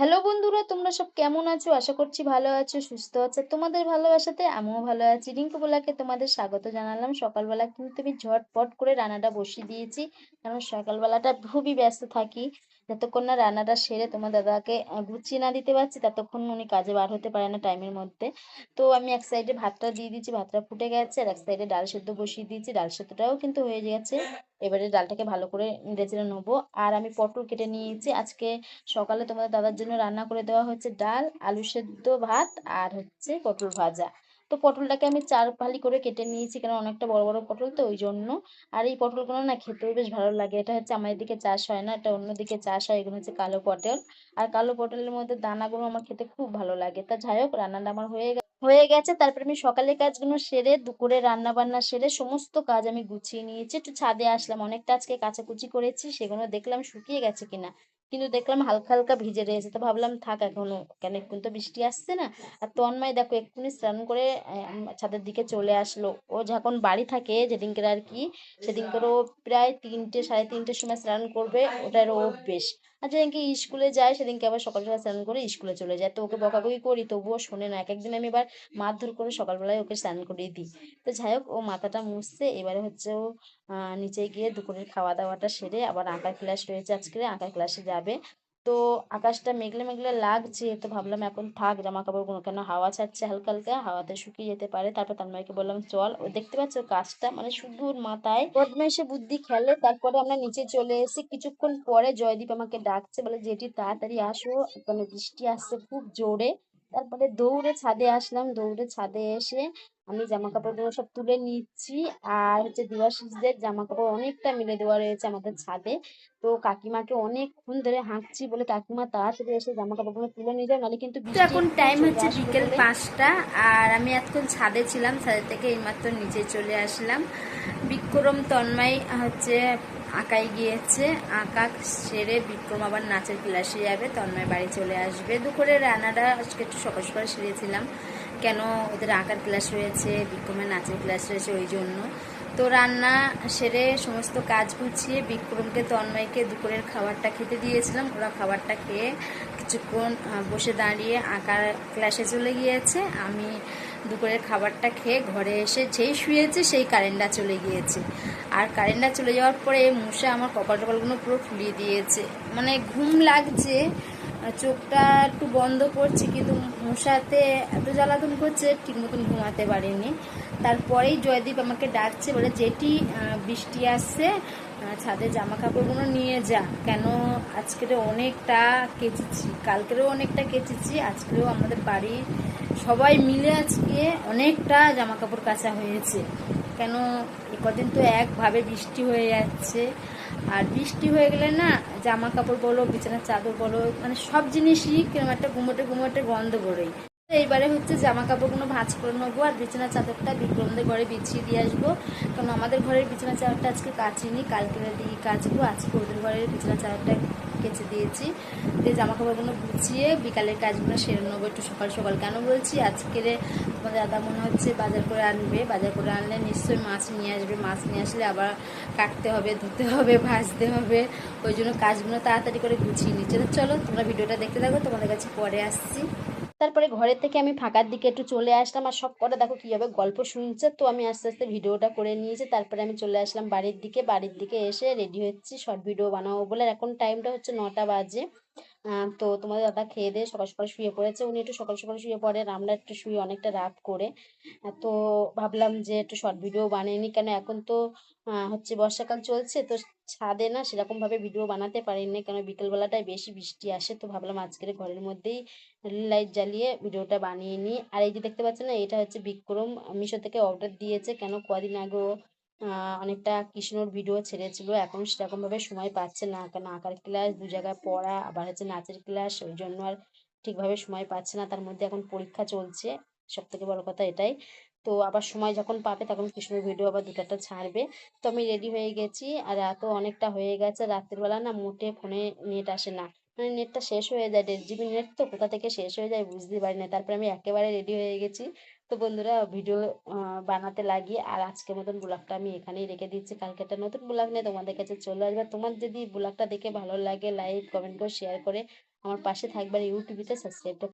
Hello বন্ধুরা, তোমরা সব কেমন আছো? আশা করছি ভালো আছো, সুস্থ আছো। তোমাদের ভালোবাসাতে আমিও ভালো আছি। রিঙ্কু বলাকে তোমাদের স্বাগত জানালাম। সকালবেলা কিন্তু আমি ঝটপট করে রান্নাটা বসিয়ে দিয়েছি, কারণ সকালবেলাটা খুবই ব্যস্ত থাকি। যতক্ষণ না রান্নাটা সেরে তোমার দাদাকে গুছিয়ে না দিতে পারছি, ততক্ষণ উনি কাজে বার হতে পারে না টাইমের মধ্যে। তো আমি এক সাইডে ভাতটা দিয়ে দিয়েছি, ভাতটা ফুটে গেছে, আর এক সাইডে ডাল সেদ্ধ বসিয়ে দিয়েছি। ডাল সেদ্ধটাও কিন্তু হয়ে গেছে। এবারে ডালটাকে ভালো করে চেড়ে নেব। আর আমি পটল কেটে নিয়েছি। আজকে সকালে তোমাদের দাদার জন্য রান্না করে দেওয়া হচ্ছে ডাল, আলু সেদ্ধ ভাত, আর হচ্ছে পটল ভাজা। তো পটলটাকে আমি চার ফালি করে কেটে নিয়েছি কারণ অনেকটা বড় বড় পটল তো ওই জন্য। আর এই পটলগুলো না খেতেও বেশ ভালো লাগে। এটা হচ্ছে আমাদের দিকে চাষ হয় না, এটা অন্যদিকে চাষ হয়, এগুলো হচ্ছে কালো পটল। আর কালো পটলের মধ্যে দানাগুলো আমার খেতে খুব ভালো লাগে। তা যাই হোক, রান্নাটা আমার হয়ে গেছে হয়ে গেছে। তারপরে আমি সকালে কাজগুলো সেরে, দুপুরে রান্না বান্না সেরে, সমস্ত কাজ আমি গুছিয়ে নিয়েছি। একটু ছাদে আসলাম, অনেকটা আজকে কাচাকুচি করেছি, সেগুলো দেখলাম শুকিয়ে গেছে কিনা। কিন্তু দেখলাম হালকা হালকা ভিজে রয়েছে। তো ভাবলাম থাক এখনও, কেন এখন তো বৃষ্টি আসছে না? আর তন্ময় দেখো এক্ষুনি স্নান করে ছাদের দিকে চলে আসলো। ও যখন বাড়ি থাকে যেদিনকার আর কি, সেদিনকার ও প্রায় তিনটে, সাড়ে তিনটের সময় স্নান করবে, ওটার অভ্যেস। আর যেদিনকে স্কুলে যায়, সেদিনকে আবার সকাল সকাল স্নান করে স্কুলে চলে যায়। তো ওকে বকাবকি করি, তবুও শোনে না। এক একদিন আমি এবার মারধর করে সকালবেলায় ওকে স্নান করিয়ে দিই। তো যাই হোক, ও মাথাটা মুছছে। এবারে হচ্ছে ও নিচে গিয়ে দুপুরের খাওয়া দাওয়াটা সেরে আবার আঁকার ক্লাস রয়েছে আজকে। আঁকার ক্লাসে যাবে। তো আকাশটা মেঘলে মেঘলে লাগছে, তো ভাবলাম এখন থাক, জামা কাপড়গুলো কেন হাওয়া ছাড়ছে হালকা হালকা, হাওয়াতে শুকিয়ে যেতে পারে। তারপর তানমাইকে বললাম, চল। ও দেখতে পাচ্ছ কাজটা মানে ওর মাথায়। বদমাইশে বুদ্ধি খেলে, তারপরে আমরা নিচে চলে এসে কিছুক্ষণ পরে জয়দীপ আমাকে ডাকছে, বলে যেটি তাড়াতাড়ি আসো। এখানে বৃষ্টি আসছে খুব জোরে। তারপরে দৌড়ে ছাদে আসলাম দৌড়ে ছাদে এসে আমি জামা কাপড়গুলো সব তুলে নিচ্ছি। আর হচ্ছে দেওয়াশিসদের জামা কাপড় অনেকটা মিলে দেওয়া রয়েছে আমাদের ছাদে। তো কাকিমাকে অনেকক্ষণ ধরে হাঁকছি বলে কাকিমা তাড়াতাড়ি এসে জামা কাপড়গুলো তুলে নিয়ে যাও নাহলে কিন্তু এখন টাইম হচ্ছে বিকেল পাঁচটা। আর আমি এতক্ষণ ছাদে ছিলাম ছাদে থেকে এইমাত্র নিচে চলে আসলাম। বিক্রম তন্ময় হচ্ছে আঁকায় গিয়েছে। আঁকা সেরে বিক্রম আবার নাচের ক্লাসে যাবে তন্ময় বাড়ি চলে আসবে। দুপুরে রান্নাটা আজকে একটু সকাল সকাল সেরেছিলাম। কেন ওদের আঁকার ক্লাস রয়েছে, বিক্রমের নাচের ক্লাস রয়েছে, ওই জন্য। তো রান্না সেরে সমস্ত কাজ গুছিয়ে বিক্রমকে, তন্ময়কে দুপুরের খাবারটা খেতে দিয়েছিলাম। ওরা খাবারটা খেয়ে কিছুক্ষণ বসে দাঁড়িয়ে আঁকার ক্লাসে চলে গিয়েছে। আমি দুপুরের খাবারটা খেয়ে ঘরে এসে যেই শুয়েছে সেই কারেন্টটা চলে গিয়েছে। আর কারেন্টটা চলে যাওয়ার পরে মুসা আমার কপাল টপালগুলো পুরো ফুলিয়ে দিয়েছে। মানে ঘুম লাগছে। চোখটা একটু বন্ধ করছি, কিন্তু মশাতে এত জ্বালাতন করছে, ঠিক মতন ঘুমাতে পারিনি। তারপরেই জয়দীপ আমাকে ডাকছে, বলে যেটি বৃষ্টি আসছে ছাদে জামা কাপড়গুলো নিয়ে যা। কেন আজকের অনেকটা কেচেছি, কালকেরও অনেকটা কেচেছি আজকেও আমাদের বাড়ির সবাই মিলে আজকে অনেকটা জামা কাপড় কাচা হয়েছে। কেন? কদিন তো একভাবে বৃষ্টি হয়ে যাচ্ছে। আর বৃষ্টি হয়ে গেলে না জামা কাপড় বলো, বিছানার চাদর বলো মানে সব জিনিসই কীরকম একটা গুমোটে গুমোটে গন্ধ বেরোয়। এইবারে হচ্ছে জামা কাপড়গুলো ভাঁজ করে নেব আর বিছানার চাদরটা বিক্রমদের ঘরে বিছিয়ে দিয়ে আসব। কারণ আমাদের ঘরের বিছানার চাদরটা আজকে কাচিনি কালকে দিয়ে কাচবো, আজকে ওদের ঘরের বিছানার চাদরটা কেচে দিয়েছি। দিয়ে জামা কাপড়গুলো গুছিয়ে বিকালের কাজগুলো সেরে নেব একটু সকাল সকাল। কেন বলছি? আজকের তোমার দাদা মনে হচ্ছে বাজার করে আনবে। বাজার করে আনলে নিশ্চয়ই মাছ নিয়ে আসবে। মাছ নিয়ে আসলে আবার কাটতে হবে, ধুতে হবে, ভাজতে হবে। ওই জন্য কাজগুলো তাড়াতাড়ি করে গুছিয়ে নিচ্ছে। চলো তোমরা ভিডিওটা দেখতে থাকো। তোমাদের কাছে পরে আসছি। তারপরে ঘরের থেকে আমি ফাঁকার দিকে একটু চলে আসলাম আর সব কটা দেখো কীভাবে গল্প শুনছে। তো আমি আস্তে আস্তে ভিডিওটা করে নিয়েছি, তারপরে আমি চলে আসলাম বাড়ির দিকে। বাড়ির দিকে এসে রেডি হচ্ছি শর্ট ভিডিও বানাবো বলে। এখন টাইমটা হচ্ছে নটা বাজে। তো তোমাদের দাদা খেয়ে দিয়ে সকাল সকাল শুয়ে পড়েছে। উনি একটু সকাল সকাল শুয়ে পড়েন আমরা একটু শুয়ে অনেকটা রাত করে। তো ভাবলাম যে একটু শর্ট ভিডিও বানিয়ে কেন এখন তো হচ্ছে বর্ষাকাল চলছে তো ছাদে না সেরকম ভাবে ভিডিও বানাতে পারিনি। কেন বিকেল বেলাটায় বেশি বৃষ্টি আসে তো ভাবলাম আজকের ঘরের মধ্যেই লাইট জ্বালিয়ে ভিডিওটা বানিয়ে নিই। আর এই যে দেখতে পাচ্ছেন না এটা হচ্ছে বিক্রম। মিশো থেকে অর্ডার দিয়েছে। কেন কদিন আহ, অনেকটা কৃষ্ণর ভিডিও ছেড়েছিল। এখন সেরকম ভাবে সময় পাচ্ছে না। কেন আঁকার ক্লাস দু জায়গায় পড়া, আবার হচ্ছে নাচের ক্লাস ওই জন্য আর ঠিকভাবে সময় পাচ্ছে না। তার মধ্যে এখন পরীক্ষা চলছে। সব থেকে বড় কথা এটাই। তো আবার সময় যখন পাবে তখন কৃষ্ণর ভিডিও আবার দুটো একটা ছাড়বে। তো আমি রেডি হয়ে গেছি। আর রাতও অনেকটা হয়ে গেছে। রাত্রিবেলা না মোটে ফোনে নেট আসে না। মানে নেটটা শেষ হয়ে যায় দেড় জিবি নেট তো কোথা থেকে শেষ হয়ে যায় বুঝতে পারি না। তারপরে আমি একেবারে রেডি হয়ে গেছি। তো বন্ধুরা ভিডিও বানাতে লাগি আর আজকে মতন ব্লগটা আমি এখানেই রেখে দিচ্ছি। কালকে একটা নতুন ব্লগ নিয়ে তোমাদের কাছে চলে আসবে। তোমার যদি ব্লগটা দেখে ভালো লাগে লাইক কমেন্ট করে শেয়ার করে আমার পাশে থাকবার ইউটিউবে সাবস্ক্রাইবটা